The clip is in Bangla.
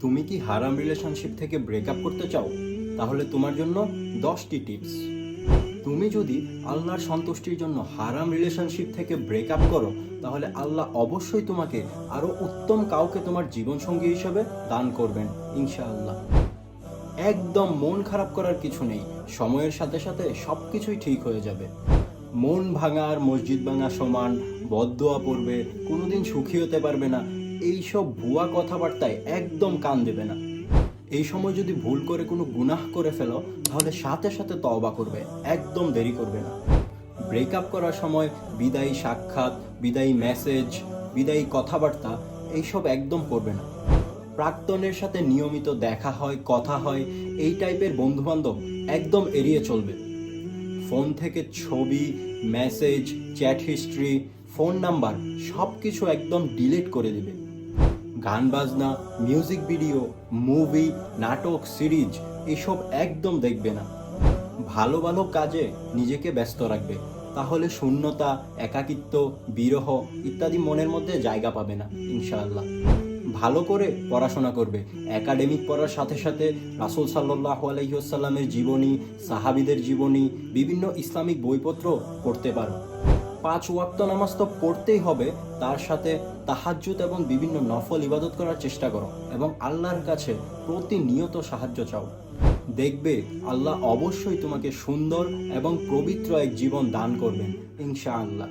তুমি কি হারাম রিলেশনশিপ থেকে ব্রেকআপ করতে চাও? তাহলে তোমার জন্য দশটি টিপস তুমি যদি আল্লাহর সন্তুষ্টির জন্য হারাম রিলেশনশিপ থেকে ব্রেকআপ করো, তাহলে আল্লাহ অবশ্যই তোমাকে আরও উত্তম কাউকে তোমার জীবনসঙ্গী হিসেবে দান করবেন, ইনশাআল্লাহ। একদম মন খারাপ করার কিছু নেই, সময়ের সাথে সাথে সব কিছুই ঠিক হয়ে যাবে। মন ভাঙা আর মসজিদ ভাঙা সমান, বদদোয়া পড়বে, কোনোদিন সুখী হতে পারবে না এইসব ভুয়া কথাবার্তায় একদম কান দেবে না। এই সময় যদি ভুল করে কোনো গুনাহ করে ফেলো, তাহলে সাথে সাথে তওবা করবে, একদম দেরি করবে না। ব্রেকআপ করার সময় বিদায়ী সাক্ষাৎ, বিদায়ী মেসেজ বিদায়ী কথাবার্তা, এইসব একদম করবে না। প্রাক্তনের সাথে নিয়মিত দেখা হয়, কথা হয়, এই টাইপের বন্ধুবান্ধব একদম এড়িয়ে চলবে। ফোন থেকে ছবি message chat history phone number সব কিছু একদম ডিলিট করে দিবে। গান বাজনা মিউজিক ভিডিও মুভি নাটক সিরিজ এসব একদম দেখবে না। ভালো ভালো কাজে নিজেকে ব্যস্ত রাখবে। তাহলে শূন্যতা, একাকিত্ব, বিরহ ইত্যাদি মনের মধ্যে জায়গা পাবে না, ইনশাআল্লাহ। ভালো করে পড়াশোনা করবে। একাডেমিক পড়ার সাথে সাথে রাসুল সাল্লাহ আলহিউসাল্লামের জীবনী, সাহাবিদের জীবনী, বিভিন্ন ইসলামিক বইপত্র পড়তে পারো। পাঁচ ওয়াক্ত নামাজ তো পড়তেই হবে, তার সাথে তাহাজ্জুদ এবং বিভিন্ন নফল ইবাদত করার চেষ্টা করো এবং আল্লাহর কাছে প্রতিনিয়ত সাহায্য চাও। দেখবে আল্লাহ অবশ্যই তোমাকে সুন্দর এবং পবিত্র এক জীবন দান করবেন, ইনশাআল্লাহ।